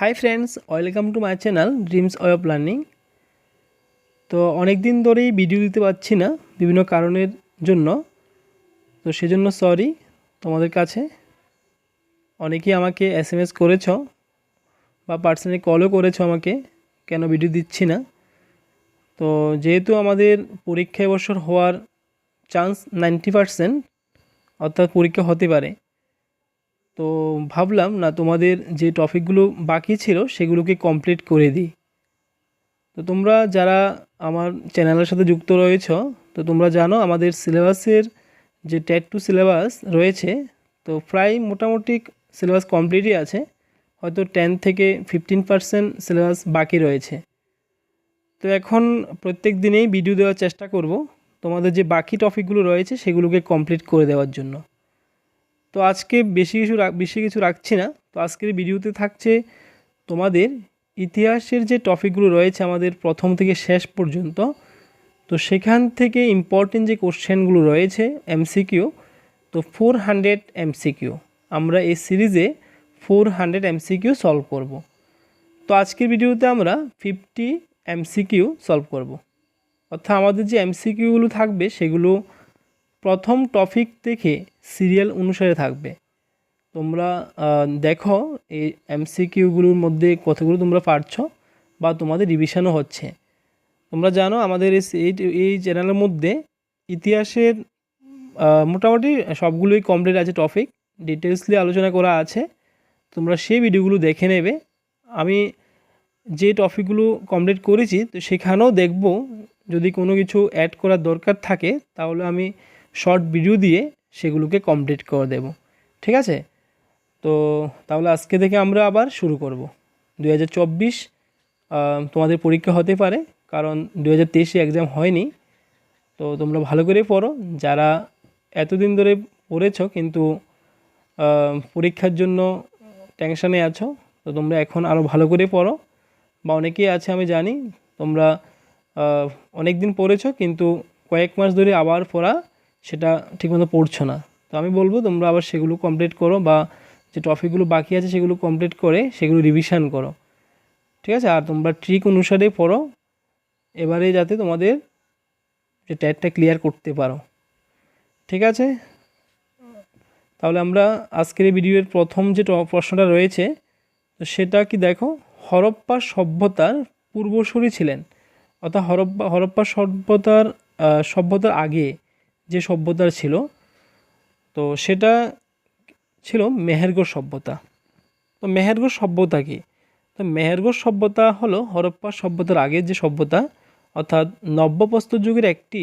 Hi friends welcome to my channel dreams way of learning তো অনেক দিন ধরেই ভিডিও দিতে পারছি না বিভিন্ন কারণের জন্য। তো সেজন্য সরি তোমাদের কাছে। অনেকেই আমাকে এস এম এস করেছ বা পার্সোনালি কলও করেছ আমাকে, কেন ভিডিও দিচ্ছি না? তো যেহেতু আমাদের পরীক্ষা এবছর হওয়ার চান্স নাইনটি পারসেন্ট অর্থাৎ পরীক্ষা হতে পারে। তো ভাবলাম, না, তোমাদের যে টপিকগুলো বাকি ছিল সেগুলোকে কমপ্লিট করে দিই। তো তোমরা যারা আমার চ্যানেলের সাথে যুক্ত রয়েছ, তো তোমরা জানো আমাদের সিলেবাসের যে টেট টু সিলেবাস রয়েছে, তো প্রায় মোটামুটি সিলেবাস কমপ্লিটই আছে। হয়তো টেন থেকে ফিফটিন পার্সেন্ট সিলেবাস বাকি রয়েছে। তো এখন প্রত্যেক দিনেই ভিডিও দেওয়ার চেষ্টা করব তোমাদের যে বাকি টপিকগুলো রয়েছে সেগুলোকে কমপ্লিট করে দেওয়ার জন্য। তো আজকে বেশি কিছু বেশি কিছু রাখছি না। তো আজকের ভিডিওতে থাকছে তোমাদের ইতিহাসের যে টপিকগুলো রয়েছে আমাদের প্রথম থেকে শেষ পর্যন্ত, তো সেখান থেকে ইম্পর্টেন্ট যে কোশ্চেনগুলো রয়েছে এমসিকিউ তো ফোর হান্ড্রেড এমসিকিউ আমরা এই সিরিজে ফোর হান্ড্রেড এমসিকিউ সলভ করব। তো আজকের ভিডিওতে আমরা ফিফটি এমসিকিউ সলভ করব। অর্থাৎ আমাদের যে এমসিকিউগুলো থাকবে, সেগুলো প্রথম টপিক থেকে সিরিয়াল অনুসারে থাকবে। তোমরা দেখো এই এমসিকিউগুলোর মধ্যে কতগুলো তোমরা পারছ বা তোমাদের রিভিশনও হচ্ছে। তোমরা জানো আমাদের এই এই- চ্যানেলের মধ্যে ইতিহাসের মোটামুটি সবগুলোই কমপ্লিট আছে টপিক ডিটেলসলি আলোচনা করা আছে। তোমরা সেই ভিডিওগুলো দেখে নেবে। আমি যে টপিকগুলো কমপ্লিট করেছি, তো সেখানেও দেখব যদি কোনো কিছু অ্যাড করার দরকার থাকে, তাহলে আমি শর্ট ভিডিও দিয়ে সেগুলোকে কমপ্লিট করে দেব। ঠিক আছে? তো তাহলে আজকে থেকে আমরা আবার শুরু করব। দু হাজার চব্বিশ তোমাদের পরীক্ষা হতে পারে, কারণ দু হাজার তেইশে এক্সাম হয়নি। তো তোমরা ভালো করে পড়ো। যারা এতদিন ধরে পড়েছো কিন্তু পরীক্ষার জন্য টেনশানে আছো, তো তোমরা এখন আরও ভালো করে পড়ো। বা অনেকেই আছে, আমি জানি, তোমরা অনেক দিন পড়েছো কিন্তু কয়েক মাস ধরে আবার পড়া সেটা ঠিকমতো পড়ছো না। তো আমি বলব, তোমরা আবার সেগুলো কমপ্লিট করো বা যে টপিকগুলো বাকি আছে সেগুলো কমপ্লিট করে সেগুলো রিভিশন করো। ঠিক আছে? আর তোমরা ট্রিক অনুসারে পড়ো। এবারে যাতে তোমাদের যে ট্যাটটা ক্লিয়ার করতে পারো। ঠিক আছে? তাহলে আমরা আজকের এই ভিডিওর প্রথম যে প্রশ্নটা রয়েছে, তো সেটা কি দেখো? হরপ্পা সভ্যতার পূর্বসূরি ছিলেন। অর্থাৎ হরপ্পা হরপ্পা সভ্যতার সভ্যতার আগে যে সভ্যতার ছিল, তো সেটা ছিল মেহেরগড় সভ্যতা। তো মেহেরগড় সভ্যতা কি? তো মেহেরগড় সভ্যতা হলো হরপ্পা সভ্যতার আগের যে সভ্যতা, অর্থাৎ নব্যপ্রস্তর যুগের একটি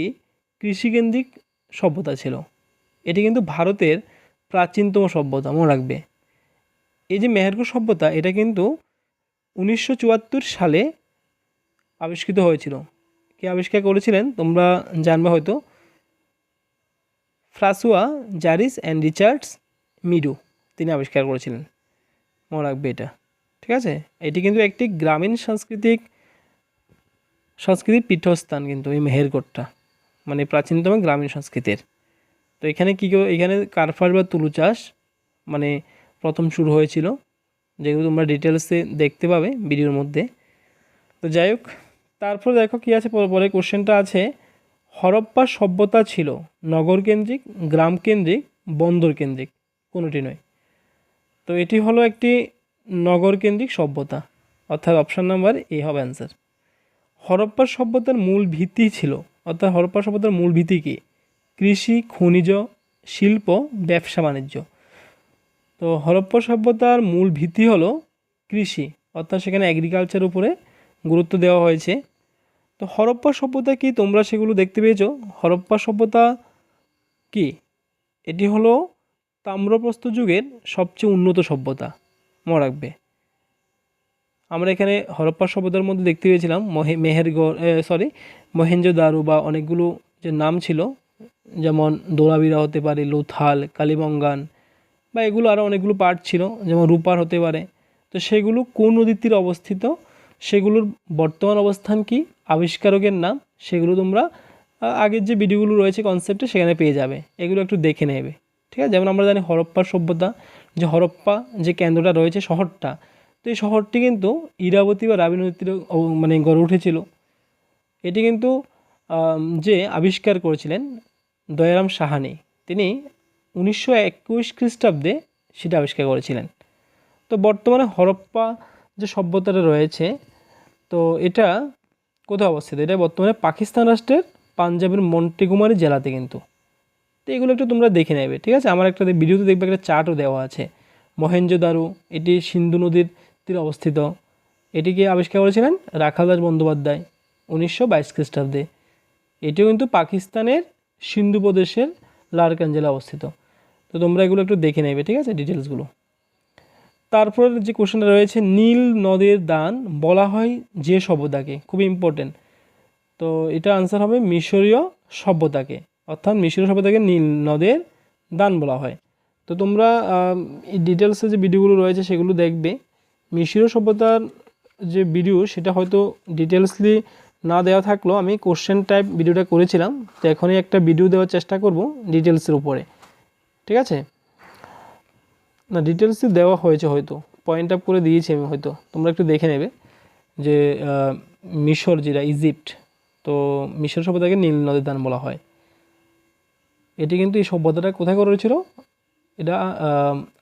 কৃষিকেন্দ্রিক সভ্যতা ছিল। এটি কিন্তু ভারতের প্রাচীনতম সভ্যতা, মনে রাখবে। এই যে মেহেরগড় সভ্যতা, এটা কিন্তু উনিশশো চুয়াত্তর সালে আবিষ্কৃত হয়েছিল। কে আবিষ্কার করেছিলেন? তোমরা জানবে হয়তো। ফ্রাসুয়া, জারিস অ্যান্ড রিচার্ডস মিডু তিনি আবিষ্কার করেছিলেন। মনে রাখবে এটা। ঠিক আছে? এটি কিন্তু একটি গ্রামীণ সাংস্কৃতিক সংস্কৃতির পীঠস্থান কিন্তু এই মেহেরগড়টা। মানে প্রাচীনতম গ্রামীণ সংস্কৃতির। তো এখানে কী এখানে কারফাস বা তুলু চাষ মানে প্রথম শুরু হয়েছিল। যেগুলো তোমরা ডিটেলসে দেখতে পাবে ভিডিওর মধ্যে। তো যাই হোক, তারপর দেখো কী আছে, পরে কোশ্চেনটা আছে হরপ্পা সভ্যতা ছিল নগরকেন্দ্রিক, গ্রামকেন্দ্রিক বন্দর কেন্দ্রিক কোনোটি নয়। তো এটি হলো একটি নগরকেন্দ্রিক সভ্যতা। অর্থাৎ অপশান নাম্বার এ হবে অ্যান্সার। হরপ্পা সভ্যতার মূল ভিত্তি ছিল, অর্থাৎ হরপ্পা সভ্যতার মূল ভিত্তি কী? কৃষি, খনিজ, শিল্প, ব্যবসা, বাণিজ্য। তো হরপ্পা সভ্যতার মূল ভিত্তি হলো কৃষি, অর্থাৎ সেখানে অ্যাগ্রিকালচার উপরে গুরুত্ব দেওয়া হয়েছে। তো হরপ্পা সভ্যতা কি তোমরা সেগুলো দেখতে পেয়েছ? হরপ্পা সভ্যতা কি? এটি হলো তাম্রপ্রস্তর যুগের সবচেয়ে উন্নত সভ্যতা। মনে রাখবে। আমরা এখানে হরপ্পা সভ্যতার মধ্যে দেখতে পেয়েছিলাম মহে মেহেরগড় সরি মহেঞ্জোদারো বা অনেকগুলো যে নাম ছিল, যেমন দোলাবিরা হতে পারে, লোথাল কালীবঙ্গান বা এগুলো আরও অনেকগুলো পার্ট ছিল, যেমন রূপার হতে পারে। তো সেগুলো কোন নদীর তীরে অবস্থিত? সেগুলোর বর্তমান অবস্থান কি? আবিষ্কারকের নাম? সেগুলো তোমরা আগের যে ভিডিওগুলো রয়েছে কনসেপ্টে সেখানে পেয়ে যাবে। এগুলো একটু দেখে নেবে। ঠিক আছে? যেমন আমরা জানি হরপ্পার সভ্যতা, যে হরপ্পা যে কেন্দ্রটা রয়েছে শহরটা, তো এই শহরটি কিন্তু ইরাবতী বা রাবি নদীর মানে গড়ে উঠেছিল। এটি কিন্তু যে আবিষ্কার করেছিলেন দয়ারাম সাহানি, তিনি উনিশশো একুশ খ্রিস্টাব্দে সেটা আবিষ্কার করেছিলেন। তো বর্তমানে হরপ্পা যে সভ্যতাটা রয়েছে তো এটা কোথায় অবস্থিত? এটা বর্তমানে পাকিস্তান রাষ্ট্রের পাঞ্জাবের মন্টিকুমারি জেলাতে কিন্তু। তো এগুলো একটু তোমরা দেখে নেবে, ঠিক আছে? আমার একটা ভিডিওতে দেখবে একটা চার্টও দেওয়া আছে। মহেঞ্জোদারো এটি সিন্ধু নদীর তীরে অবস্থিত। এটিকে আবিষ্কার করেছিলেন রাখালদাস বন্দ্যোপাধ্যায় উনিশশো বাইশ খ্রিস্টাব্দে। এটিও কিন্তু পাকিস্তানের সিন্ধু প্রদেশের লারকান জেলা অবস্থিত। তো তোমরা এগুলো একটু দেখে নেবে, ঠিক আছে? ডিটেলসগুলো তারপর যে কোশ্চেনটা রয়েছে, নীল নদের দান বলা হয় যে সভ্যতাকে, খুব ইম্পর্টেন্ট তো এটা আনসার হবে মিশরীয় সভ্যতাকে, অর্থাৎ মিশরীয় সভ্যতাকে নীল নদের দান বলা হয়। তো তোমরা ডিটেলসে যে ভিডিওগুলো রয়েছে সেগুলো দেখবে। মিশরীয় সভ্যতার যে ভিডিও সেটা হয়তো ডিটেলসলি না দেওয়া থাকলেও আমি কোশ্চেন টাইপ ভিডিওটা করেছিলাম। তো এখনই একটা ভিডিও দেওয়ার চেষ্টা করব ডিটেলসের উপরে। ঠিক আছে? না ডিটেলসই দেওয়া হয়েছে হয়তো। পয়েন্ট আপ করে দিয়েছি আমি হয়তো। তোমরা একটু দেখে নেবে যে মিশর যেটা ইজিপ্ট তো মিশর সভ্যতাকে নীল নদের দান বলা হয়। এটি কিন্তু এই সভ্যতাটা কোথায় করা হয়েছিল? এটা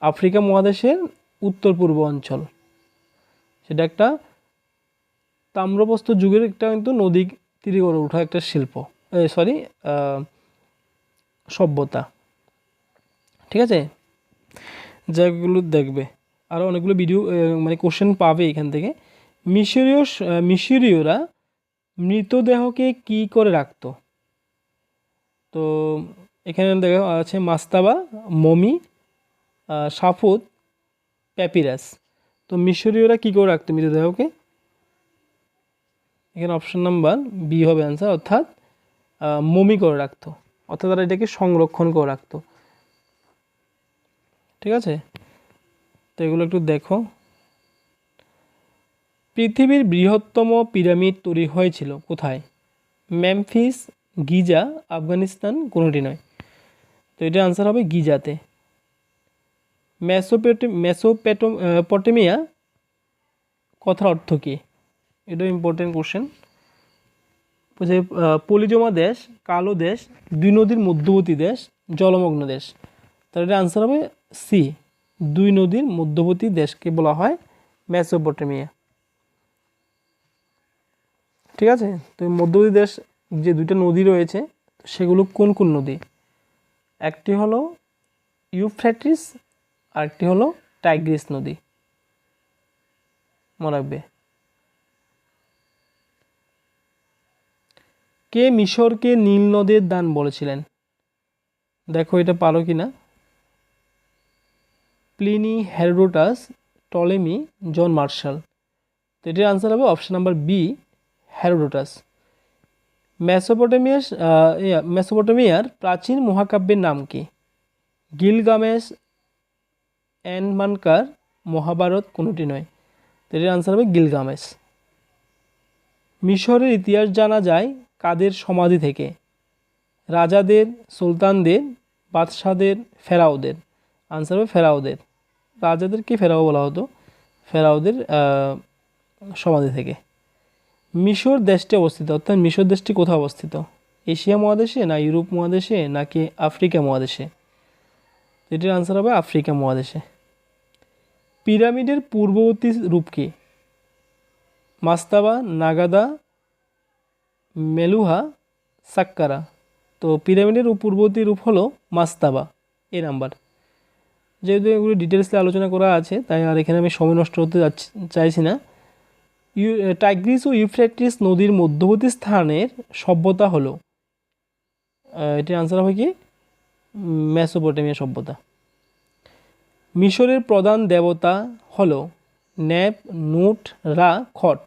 আফ্রিকা মহাদেশের উত্তর পূর্ব অঞ্চল। সেটা একটা তাম্রপ্রস্তর যুগের একটা কিন্তু নদী তীরে গড়ে ওঠা একটা শিল্প সরি সভ্যতা। ঠিক আছে? জায়গাগুলো দেখবে। আরও অনেকগুলো ভিডিও মানে কোশ্চেন পাবে এখান থেকে। মিশরীয় মিশরীয়রা মৃতদেহকে কি করে রাখতো? তো এখানে দেখা আছে মাস্তাবা, মমি সাফুত, প্যাপিরাস। তো মিশরীয়রা কী করে রাখতো মৃতদেহকে? এখানে অপশন নাম্বার বি হবে অ্যান্সার অর্থাৎ মমি করে রাখতো। অর্থাৎ তারা এটাকে সংরক্ষণ করে রাখতো। ঠিক আছে? তো এগুলো একটু দেখো। পৃথিবীর বৃহত্তম পিরামিড তৈরি হয়েছিল কোথায়? ম্যামফিস গিজা, আফগানিস্তান কোনোটি নয়। তো এটা আনসার হবে গিজাতে। মেসোপেটে মেসোপেটো পটেমিয়া কথার অর্থ কী? এটাও ইম্পর্টেন্ট কোশ্চেন পলিজমা দেশ, কালো দেশ, দুই নদীর মধ্যবর্তী দেশ, জলমগ্ন দেশ। তাহলে এটা আনসার হবে সি দুই নদীর মধ্যবর্তী দেশকে বলা হয় মেসোপটেমিয়া। ঠিক আছে? তো মধ্যবর্তী দেশ যে দুইটা নদী রয়েছে, সেগুলো কোন কোন নদী? একটি হলো ইউফ্রেটিস আর একটি হলো টাইগ্রিস নদী। মনে রাখবে। কে মিশরকে নীল নদের দান বলেছিলেন? দেখো এটা পারো কি না Pliny Herodotus Ptolemy, John Marshall. তো এটির আনসার হবে অপশান নাম্বার বি হেরোডোটাস মেসোপটেমিয়াস মেসোপটেমিয়ার প্রাচীন মহাকাব্যের নাম কি? গিলগামেশ অ্যানমানকার মহাভারত কোনোটি নয়? তো এটির আনসার হবে গিলগামেশ মিশরের ইতিহাস জানা যায় কাদের সমাধি থেকে? রাজাদের, সুলতানদের, বাদশাদের, ফেরাওদের। আনসার হবে ফেরাওদের। রাজাদেরকে ফেরাও বলা হতো, ফেরাওদের সমাধি থেকে। মিশর দেশটি অবস্থিত, অর্থাৎ মিশর দেশটি কোথায় অবস্থিত? এশিয়া মহাদেশে না ইউরোপ মহাদেশে, নাকি আফ্রিকা মহাদেশে? এটির আনসার হবে আফ্রিকা মহাদেশে। পিরামিডের পূর্ববর্তী রূপ কি? Mastaba, Naqada, Meluhha, Saqqara. তো পিরামিডের পূর্ববর্তী রূপ হলো মাস্তাবা, এ নাম্বার। যেহেতু এগুলো ডিটেলসে আলোচনা করা আছে, তাই আর এখানে আমি সময় নষ্ট হতে চাইছি না। ইউ টাইগ্রিস ও ইউফ্রেটিস নদীর মধ্যবর্তী স্থানের সভ্যতা হলো। এটির আনসার হবে কি? মেসোপটেমিয়া সভ্যতা। মিশরের প্রধান দেবতা হলো ন্যাপ নুট, রা, খট।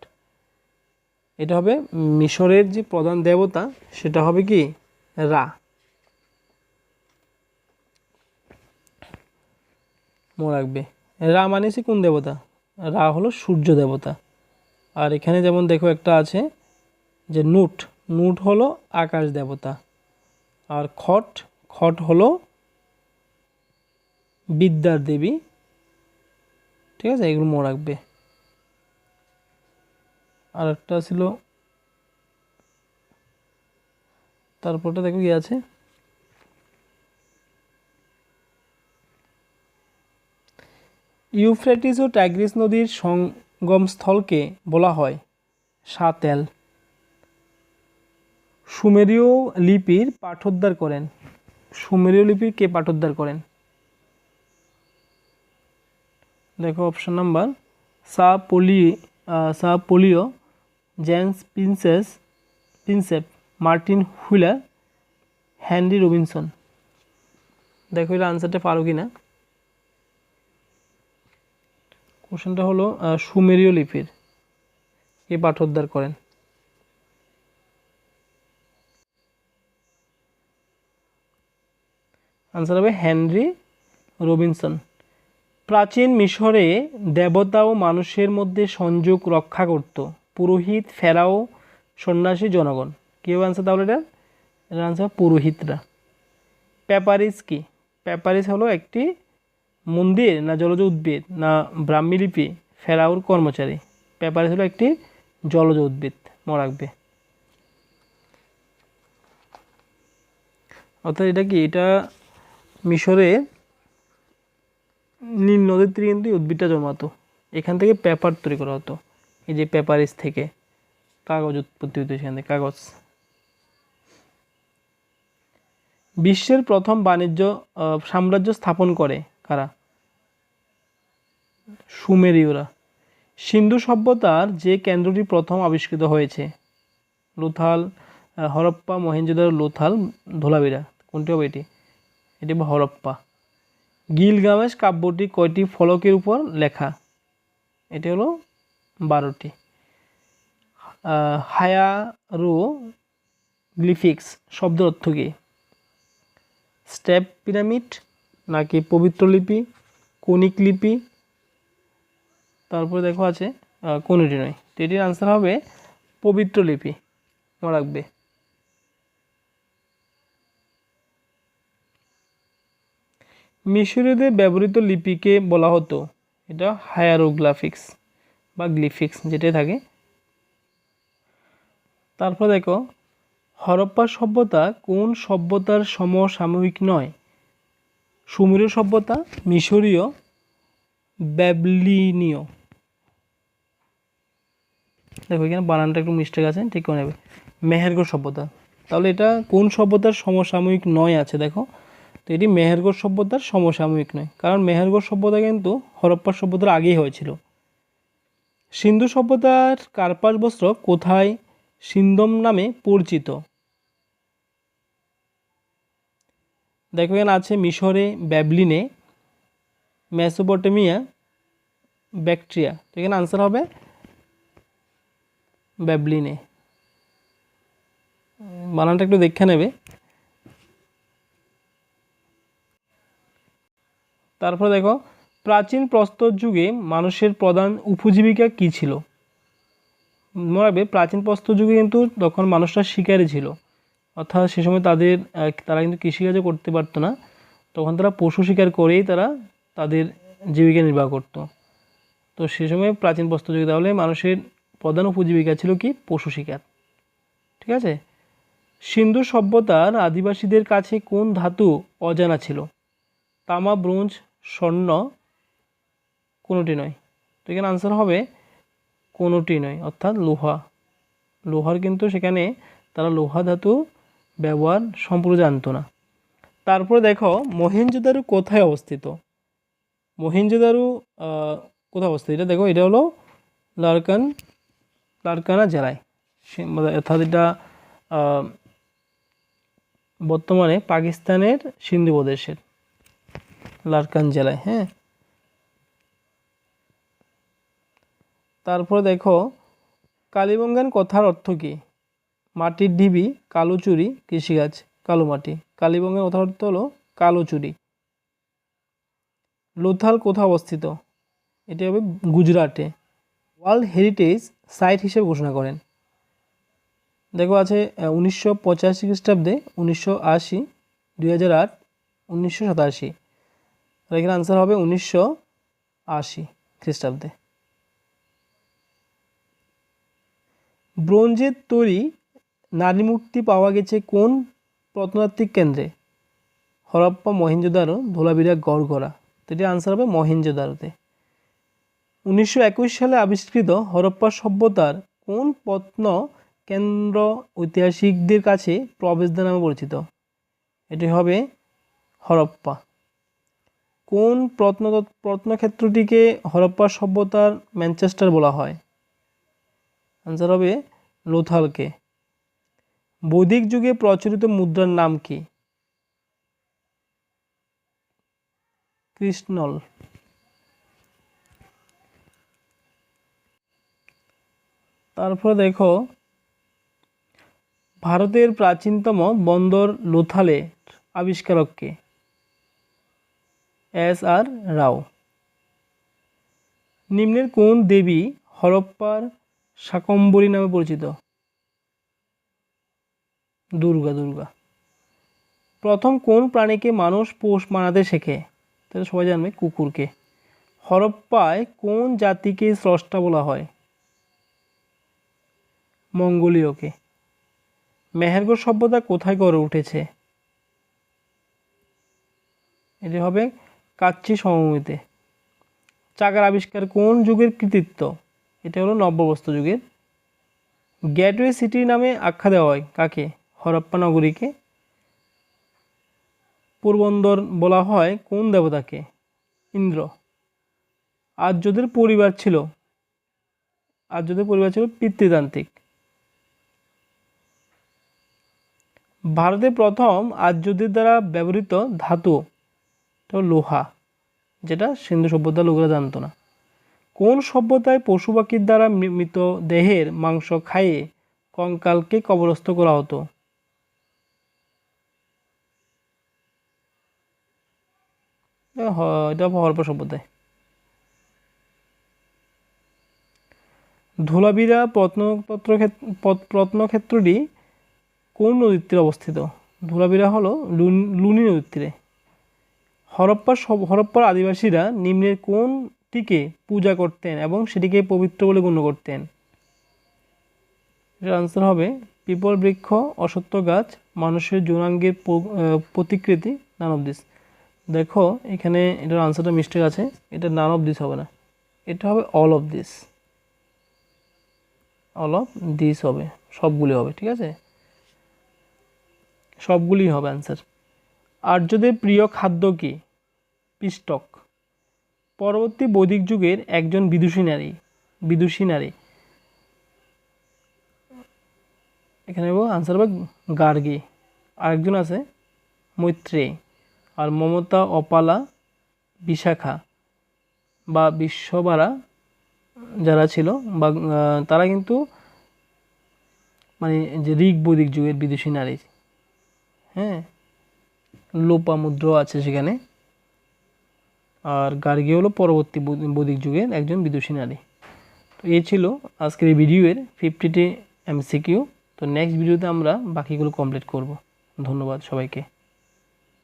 এটা হবে মিশরের যে প্রধান দেবতা, সেটা হবে কি? রা। মনে রাখবে। রা মানে সে কোন দেবতা? রা হলো সূর্য দেবতা। আর এখানে যেমন দেখো একটা আছে যে নুট। নুট হলো আকাশ দেবতা। আর খট খট হলো বিদ্যার দেবী। ঠিক আছে? এগুলো মনে রাখবে। আর একটা ছিল, তারপরটা দেখো কি আছে? ইউফ্রেটিস ও টাইগ্রিস নদীর সঙ্গমস্থলকে বলা হয় সাতেল। সুমেরীয় লিপির পাঠোদ্ধার করেন। সুমেরীয় লিপির কে পাঠোদ্ধার করেন? দেখো অপশন নাম্বার সা পলি সা polio, James princess, Prinsep, Martin Wheeler handy Robinson. দেখো এটা আনসারটা পারো কি না কোশ্চেনটা হলো সুমেরীয় লিপির। কে পাঠোদ্ধার করেন? আনসার হবে হেনরি রবিনসন। প্রাচীন মিশরে দেবতা ও মানুষের মধ্যে সংযোগ রক্ষা করত পুরোহিত, ফেরাও, সন্ন্যাসী, জনগণ। কেউ আনসার তাহলে এটা এর আনসার পুরোহিতরা। প্যাপারিস কি? প্যাপারিস হলো একটি মন্দির না জলজ উদ্ভিদ না ব্রাহ্মী লিপি, ফেরাউর কর্মচারী। প্যাপারিস হলো একটি জলজ উদ্ভিদ, মনে রাখবে। অর্থাৎ এটা কি? এটা মিশরে নীল নদীর তীরে কিন্তু উদ্ভিদটা জন্মাতো। এখান থেকে পেপার তৈরি করা হতো। এই যে পেপারিস থেকে কাগজ উৎপত্তি হতো সেখান থেকে, কাগজ। বিশ্বের প্রথম বাণিজ্য সাম্রাজ্য স্থাপন করে কারা? সুমেরীয়রা সিন্ধু সভ্যতার যে কেন্দ্রটি প্রথম আবিষ্কৃত হয়েছে, লোথাল হরপ্পা মহেঞ্জোদারো লোথাল, ধোলাবিরা। কোনটি হবে এটি? এটি হবে হরপ্পা। গিলগামেশ কাব্যটি কয়টি ফলকের উপর লেখা? এটি হলো বারোটি। হায়ারো গ্লিফিক্স শব্দ অর্থ কী? স্টেপ পিরামিড নাকি পবিত্র লিপি কনিক লিপি, তারপরে দেখো আছে কোনোটি নয়। তো এটির আনসার হবে পবিত্র লিপি। মনে রাখবে। মিশরীয়দের ব্যবহৃত লিপিকে বলা হতো, এটা হায়ারোগ্রাফিক্স বা গ্লিফিক্স যেটাই থাকে। তারপর দেখো, হরপ্পা সভ্যতা কোন সভ্যতার সমসাময়িক নয়? সুমেরীয় সভ্যতা, মিশরীয়, ব্যাবলিনীয়। দেখো, এখানে বানানটা একটু মিস্টেক আছে, ঠিক করে নেবে। মেহেরগড় সভ্যতা। তাহলে এটা কোন সভ্যতার সমসাময়িক নয় আছে, দেখো? তো এটি মেহেরগড় সভ্যতার সমসাময়িক নয়। কারণ মেহেরগড় সভ্যতা কিন্তু হরপ্পা সভ্যতার আগেই হয়েছিল। সিন্ধু সভ্যতার কার্পাস বস্ত্র কোথায়? সিন্দম নামে পরিচিত। দেখো আছে মিশরে ব্যাবলিনে মেসোপটেমিয়া ব্যাকট্রিয়া। তো এখানে আনসার হবে ব্যাবলিনে। বানানটা একটু দেখে নেবে। তারপরে দেখো, প্রাচীন প্রস্তর যুগে মানুষের প্রধান উপজীবিকা কী ছিল? মনে প্রাচীন প্রস্তর যুগে কিন্তু তখন মানুষরা শিকারী ছিল। অর্থাৎ সে সময় তাদের তারা কিন্তু কৃষিকাজও করতে পারতো না। তখন তারা পশু শিকার করেই তারা তাদের জীবিকা নির্বাহ করতো। তো সে সময় প্রাচীন প্রস্তর যুগে তাহলে মানুষের প্রধান উপজীবিকা ছিল কি? পশু শিকার। ঠিক আছে? সিন্ধু সভ্যতার আদিবাসীদের কাছে কোন ধাতু অজানা ছিল? তামা, ব্রোঞ্জ, স্বর্ণ কোনোটি নয়। তো এখানে আনসার হবে কোনোটি নয়, অর্থাৎ লোহা। লোহার কিন্তু সেখানে তারা লোহা ধাতু ব্যবহার সম্পূর্ণ জানতো না। তারপরে দেখো মহেঞ্জোদারো কোথায় অবস্থিত? মহেঞ্জোদারো কোথায় অবস্থিত? এটা দেখো, এটা হলো লারকান, লারকানা জেলায়। মানে অর্থাৎ এটা বর্তমানে পাকিস্তানের সিন্ধু প্রদেশের লারকান জেলায় হ্যাঁ। তারপরে দেখো কালীবঙ্গান কথার অর্থ কী? মাটির ঢিবি কালো চুরি, কৃষিকাজ, কালো মাটি। কালীবঙ্গান কথার অর্থ হলো কালো চুরি। লোথাল কোথায় অবস্থিত? এটি হবে গুজরাটে। ওয়ার্ল্ড হেরিটেজ সাইট হিসেবে ঘোষণা করেন। দেখো আছে উনিশশো পঁচাশি খ্রিস্টাব্দে উনিশশো আশি, দুই হাজার আট, উনিশশো সাতাশি। এখানে আনসার হবে উনিশশো আশি খ্রিস্টাব্দে। ব্রোঞ্জের তৈরি নারী মূর্তি পাওয়া গেছে কোন প্রত্নতাত্ত্বিক কেন্দ্রে? হরপ্পা মহেঞ্জোদারো ধোলাবিরা, গড়গড়া। তো এটির আনসার হবে মহেঞ্জোদারোতে উনিশশো একুশ সালে আবিষ্কৃত হরপ্পা সভ্যতার কোন প্রত্ন কেন্দ্র ঐতিহাসিকদের কাছে প্রবেশদ্বার নামে পরিচিত? এটি হবে হরপ্পা। কোন প্রত্ন প্রত্নক্ষেত্রটিকে হরপ্পা সভ্যতার ম্যানচেস্টার বলা হয়? আনসার হবে লোথালকে। বৈদিক যুগে প্রচলিত মুদ্রার নাম কি? কৃষ্ণল। তারপরে দেখো, ভারতের প্রাচীনতম বন্দর লোথালে আবিষ্কারককে? এস আর রাও। নিম্নের কোন দেবী হরপ্পার শাকম্বরী নামে পরিচিত? দুর্গা দুর্গা। প্রথম কোন প্রাণীকে মানুষ পোষ মানাতে শেখে? তাহলে সবাই জানবে কুকুরকে। হরপ্পায় কোন জাতিকে স্রষ্টা বলা হয়? মঙ্গোলীয়কে। মেহেরগড় সভ্যতা কোথায় গড়ে উঠেছে? এটি হবে কাচ্চি সমভূমিতে। চাকার আবিষ্কার কোন যুগের কৃতিত্ব? এটা হলো নব্যবস্ত্র যুগের। গেটওয়ে সিটি নামে আখ্যা দেওয়া হয় কাকে? হরপ্পা নগরীকে পোরবন্দর বলা হয় কোন দেবতাকে? ইন্দ্র। আর্যদের পরিবার ছিল আর্যদের পরিবার ছিল পিতৃতান্ত্রিক। ভারতে প্রথম আর্যদের দ্বারা ব্যবহৃত ধাতু লোহা, যেটা সিন্ধু সভ্যতার লোকেরা জানতো না। কোন সভ্যতায় পশু পাখির দ্বারা মৃত দেহের মাংস খাইয়ে কঙ্কালকে কবরস্থ করা হতো? এটা হরপ্পা সভ্যতায় ধুলাবিরা প্রত্নতত্ত্র প্রত্নক্ষেত্রটি কোন নদীর তীরে অবস্থিত? ধুলাবিরা হলো লুনি নদীর তীরে হরপ্পার সব, হরপ্পার আদিবাসীরা নিম্নের কোনটিকে পূজা করতেন এবং সেটিকে পবিত্র বলে গণ্য করতেন? এটার আনসার হবে পিপল বৃক্ষ অসত্য গাছ, মানুষের যৌনাঙ্গের প্রতিকৃতি, নান অফ দিস। দেখো, এখানে এটার আনসারটা মিস্টেক আছে। এটা নান অফ দিস হবে না। এটা হবে all of this all of this হবে। সবগুলি হবে, ঠিক আছে? সবগুলি হবে অ্যান্সার আর্যদের প্রিয় খাদ্য কি? পিষ্টক পরবর্তী বৈদিক যুগের একজন বিদুষী নারী বিদুষী নারী। এখানে আনসার হবে গার্গী। আরেকজন আছে, মৈত্রেয়ী। আর মমতা অপালা বিশাখা বা বিশ্ববারা যারা ছিল বা তারা কিন্তু মানে যে ঋগ বৈদিক যুগের বিদেশি নারী। হ্যাঁ লোপামুদ্র আছে সেখানে। আর গার্গী হলো পরবর্তী বৈদিক যুগের একজন বিদুষী নারী। তো এই ছিল আজকের এই ভিডিওর ফিফটিটি এমসিকিউ তো নেক্সট ভিডিওতে আমরা বাকিগুলো কমপ্লিট করব। ধন্যবাদ সবাইকে।